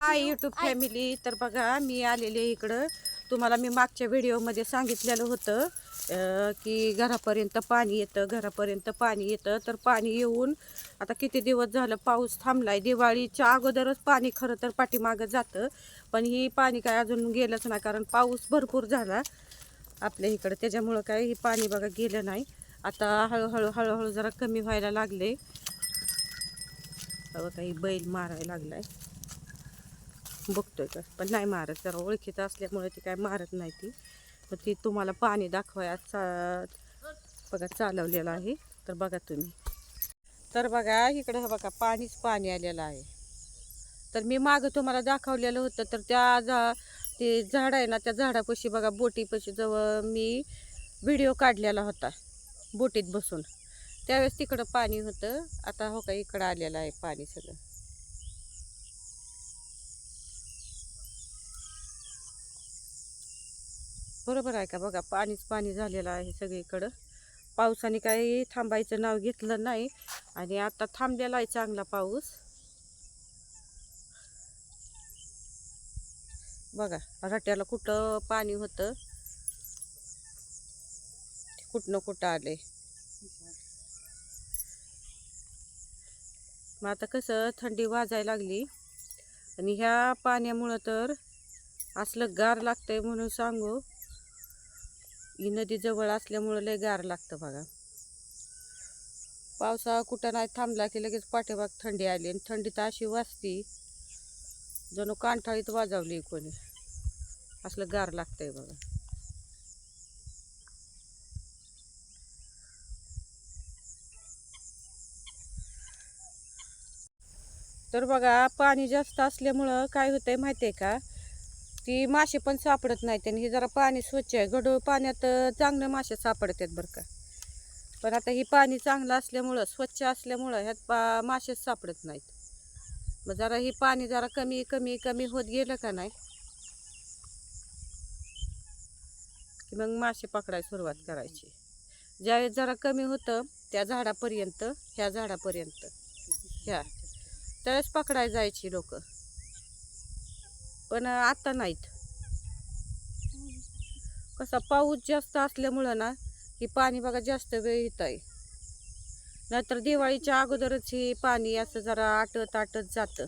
Hi YouTube family तर बघा मी आलेले इकडं. तुम्हाला मी मागच्या व्हिडिओमध्ये सांगितलेलं होतं की घरापर्यंत पाणी येतं घरापर्यंत पाणी येतं. तर पाणी येऊन आता किती दिवस झालं पाऊस थांबलाय. दिवाळीच्या अगोदरच पाणी खरं तर पाठीमागं जातं. पण ही पाणी काय अजून गेलंच नाही कारण पाऊस भरपूर झाला आपल्या इकडं. त्याच्यामुळं काय ही पाणी बघा गेलं नाही. आता हळूहळू हळूहळू जरा कमी व्हायला लागले. काही बैल मारायला लागला आहे बघतोय का? पण नाही मारत जरा ओळखीचं असल्यामुळे ती काय मारत नाही ती. मग ती तुम्हाला पाणी दाखवाया चा बघा चालवलेलं आहे. तर बघा तुम्ही. तर बघा इकडं बघा पाणीच पाणी आलेलं आहे. तर मी मागं तुम्हाला दाखवलेलं होतं तर त्या झा ते झाड आहे ना त्या झाडापाशी बघा बोटीपाशी जवळ मी व्हिडिओ काढलेला होता बोटीत बसून. त्यावेळेस तिकडं पाणी होतं आता हो का इकडं आलेलं आहे पाणी सगळं. बरोबर आहे का? बघा पाणीच पाणी झालेलं आहे सगळीकडं. पावसाने काही थांबायचं नाव घेतलं नाही. आणि आता थांबलेला आहे चांगला पाऊस. बघा रट्याला कुठं पाणी होतं? कुठनं कुठं आले मग आता कसं थंडी वाजायला लागली. आणि ह्या पाण्यामुळं तर असलं गार लागतंय म्हणून सांगू. ही नदी जवळ असल्यामुळं लय गार लागतं बघा. पावसाळा कुठं नाही थांबला की लगेच पाठीमाग थंडी आली आणि थंडी तर अशी वाजती जणू कांठाळीत वाजवली कोणी. असलं गार लागतंय बघा. तर बघा पाणी जास्त असल्यामुळं काय होतंय माहिती आहे का? ती मासे पण सापडत नाहीत आणि हे जरा पाणी स्वच्छ आहे. गढूळ पाण्यात चांगलं चांगले मासे सापडतात बरं का. पण आता ही पाणी चांगलं असल्यामुळं स्वच्छ असल्यामुळं ह्यात पा मासेच सापडत नाहीत. मग जरा ही पाणी जरा कमी कमी कमी होत गेलं का नाही? की मग मासे पकडायला सुरुवात करायची. ज्यावेळेस जरा कमी होतं त्या झाडापर्यंत ह्या झाडापर्यंत ह्या. त्यावेळेस पकडायला जायची लोकं. पण आता नाहीत. कसा पाऊस जास्त असल्यामुळं ना ही पाणी बघा जास्त वेळ येत आहे नाहीतर दिवाळीच्या अगोदरच ही पाणी असं जरा आटत आटत जातं.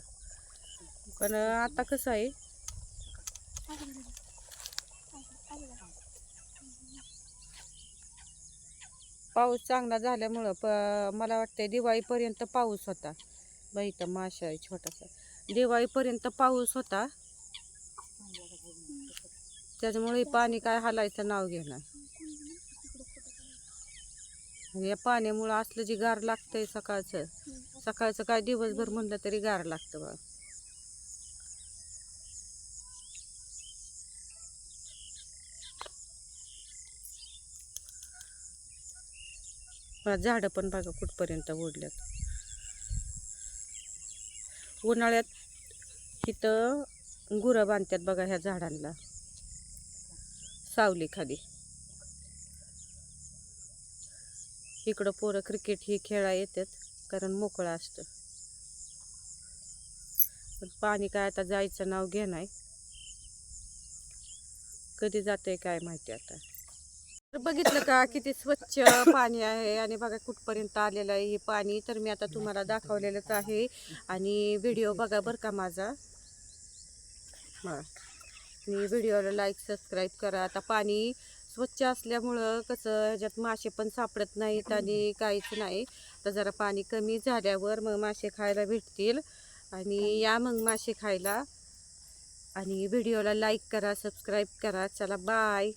पण आता कसं आहे? पाऊस चांगला झाल्यामुळं प मला वाटतंय दिवाळीपर्यंत पाऊस होता. बाई इथं माशा आहे छोटासा. दिवाळीपर्यंत पाऊस होता. त्याच्यामुळे पाणी काय हालायचं नाव घेणार या पाण्यामुळं असलं जी गार लागतंय सकाळचं सकाळचं काय दिवसभर म्हणलं तरी गार लागतं बा झाडं पण बघा कुठपर्यंत ओढल्यात. उन्हाळ्यात इथं गुरं बांधतात बघा ह्या झाडांना सावली खाली. इकडं पोरं क्रिकेट ही खेळा येतात कारण मोकळं असतं. पण पाणी काय आता जायचं नाव घे नाही. कधी जातंय काय माहिती आता. तर बघितलं का किती स्वच्छ पाणी आहे आणि बघा कुठपर्यंत आलेलं आहे हे पाणी. तर मी आता तुम्हाला दाखवलेलंच आहे आणि व्हिडिओ बघा बरं का माझा. हां आणि व्हिडिओला लाईक सबस्क्राईब करा. आता पाणी स्वच्छ असल्यामुळं कसं ह्याच्यात मासे पण सापडत नाहीत आणि काहीच नाही. तर जरा पाणी कमी झाल्यावर मग मासे खायला भेटतील. आणि या मग मासे खायला. आणि व्हिडिओला लाईक करा सबस्क्राईब करा. चला बाय